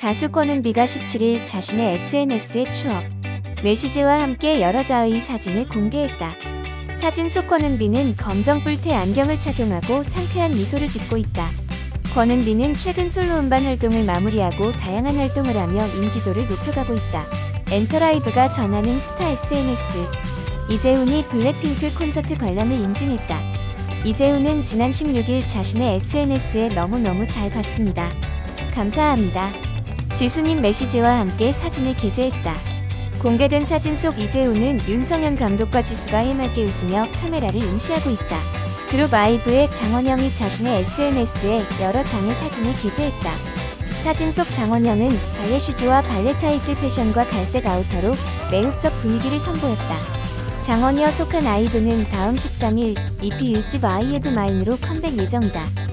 가수 권은비가 17일 자신의 SNS에 추억, 메시지와 함께 여러 자의 사진을 공개했다. 사진 속 권은비는 검정 뿔테 안경을 착용하고 상쾌한 미소를 짓고 있다. 권은비는 최근 솔로 음반 활동을 마무리하고 다양한 활동을 하며 인지도를 높여가고 있다. 엔터라이브가 전하는 스타 SNS 이재훈이 블랙핑크 콘서트 관람을 인증했다. 이재훈은 지난 16일 자신의 SNS에 너무너무 잘 봤습니다. 감사합니다. 지수님 메시지와 함께 사진을 게재했다. 공개된 사진 속 이재훈은 윤성현 감독과 지수가 해맑게 웃으며 카메라를 응시하고 있다. 그룹 아이브의 장원영이 자신의 SNS에 여러 장의 사진을 게재했다. 사진 속 장원영은 발레 슈즈와 발레 타이즈 패션과 갈색 아우터로 매혹적 분위기를 선보였다. 장원이어 속한 아이브는 다음 13일 EP 1집 I Have Mine으로 컴백 예정이다.